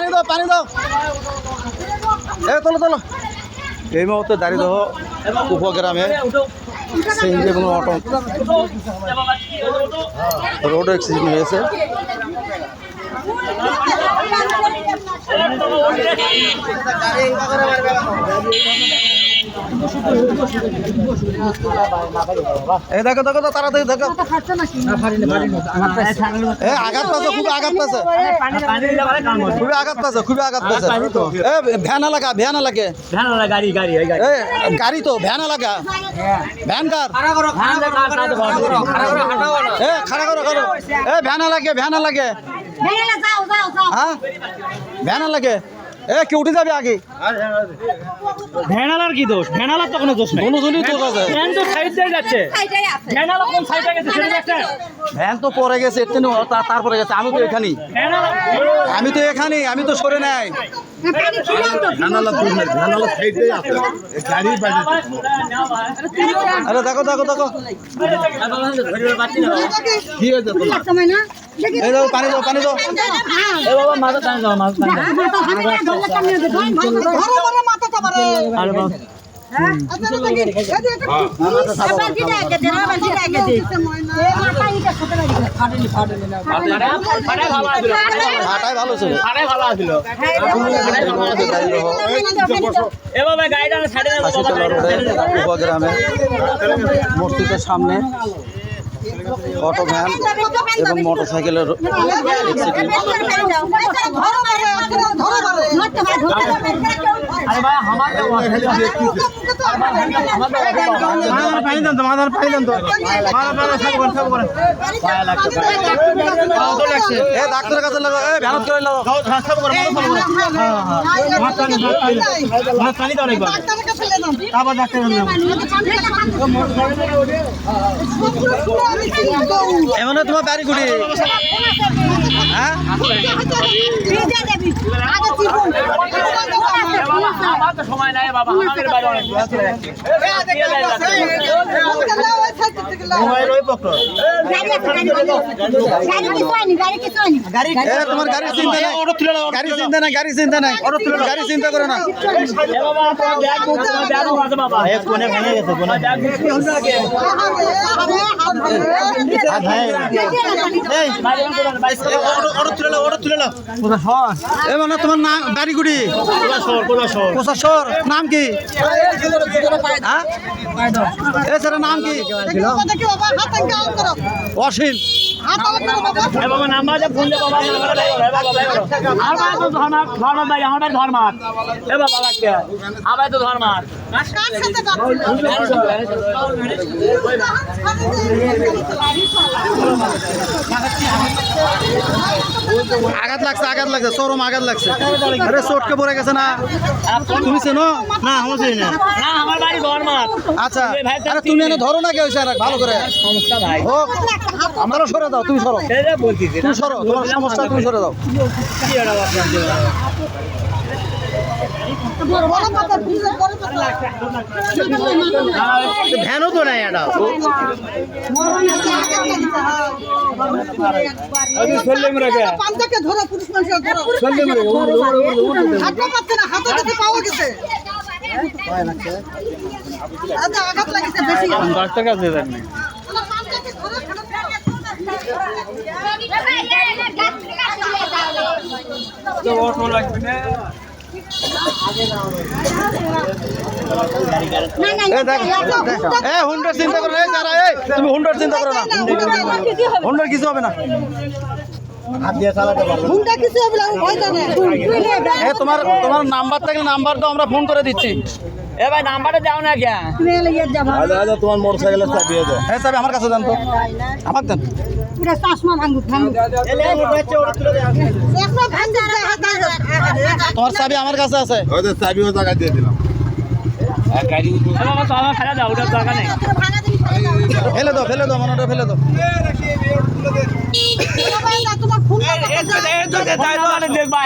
পানি দাও পানি দাও। এ তোলো তোলো। এই মুহূর্তে দাঁড়িয়ে উপগ্রামে সিএনজি এবং অটো রোড অ্যাক্সিডেন্ট হয়েছে। এই দেখো দেখো তো দেখো এ আঘাত পাচ্ছে খুব আঘাত পাচ্ছে খুবই আঘাত পাচ্ছে খুবই আঘাত পাচ্ছে এ ভ্যান এলাকা ভ্যান এলাকে গাড়ি গাড়ি গাড়ি তো ভ্যান এলাকা ভ্যান কার এ খাড়া করো করো এ ভ্যান এলাকে ভ্যান যাও হ্যাঁ ভ্যান এলাকে এ কে উঠে যাবে আগে ভ্যানালার কি দোষ ভ্যানালার তো কোনো দোষ নেই তো আছে ভ্যান তো সাইড দিয়ে যাচ্ছে ভ্যানালা কোন সাইডে গেছে সেটা দেখছেন ভ্যান তো পরে গেছে এর জন্য তারপরে গেছে আমি তো এখানেই আমি তো এখানেই আমি তো সরে নাই আরে দেখো দেখো দেখো কি হয়েছে এই দাও পানি পানি এ বাবা মাথা টান মাথা টান মাথা আরে বাবা। উপগ্রামে মসজিদের সামনে অটো ভ্যান এবং মোটর সাইকেলের অ্যাক্সিডেন্ট পানি দেন তো মাথার পানি দেন তো। এ ডাক্তারের কাছে লাগো এ ভ্যানত করে লাগো পানি দাও একবার আবার ডাক্তার এমন তোমার বাড়ি গুড়ি হ্যাঁ? তো সময় নাই বাবা। আমাদের বাড়ি অনেক তোমার গাড়ির চিন্তা নাই। গাড়ির চিন্তা নাই গাড়ির চিন্তা নাই। গাড়ি চিন্তা করে না। তোমার মানে নাম বাড়ি গুড়ি নাম কি? হ্যাঁ নাম কি অসীম বাবা নাম্বার দে ফোন দে বাবা নাম্বার দে বাবা ভাই আর ভাই তো ধর্মাত ধর্মাত ভাই আমার ভাই ধর্মাত এ বাবা লাগতে আমার তো ধর্মাত আঘাত লাগছে আঘাত লাগছে চরম আঘাত লাগছে। আরে চটকে পড়ে গেছে না? তুমি চেনো? না আমার চিনি না। না আমার বাড়ি ধর্মাত আচ্ছা আরে তুমি এনে ধরো না কেউ ভালো করে। সমস্যা ভাই হোক আমারও সরে দাও তুমি সরো তুমি সরো তোমার সমস্যা তুমি সরে দাও ভ্যানও তো নাই এটা ধরো হাতে পাওয়া গেছে আচ্ছা, আঘাত লাগিছে বেশি ডাক্তার কাছে যান পান্তাকে ধরো দেখ এ হুন্ডার চিন্তা করো যারা এই তুমি হুন্ডার চিন্তা করো না। হুন্ডার কিছু হবে না। হুন্ডা কিছু হবে না। ভয় জানে। এ তোমার তোমার নাম্বার থাকলে নাম্বার তো আমরা ফোন করে দিচ্ছি। এ ভাই নাম্বারটা দাও না কে ট্রেনে গিয়ে তোমার মোটর সাইকেলের চাবি আছে হ্যাঁ স্যার আমার কাছে দেন তো আমার দেন চশমা তোমার চাবি আমার কাছে আছে হয়তো চাবি ও টাকা দিয়ে দিলাম তো ফেলে দাও ওটার দরকার নেই ফেলে দাও ফেলে দাও মনে ফেলে দাও তোমার ফোন দেখবা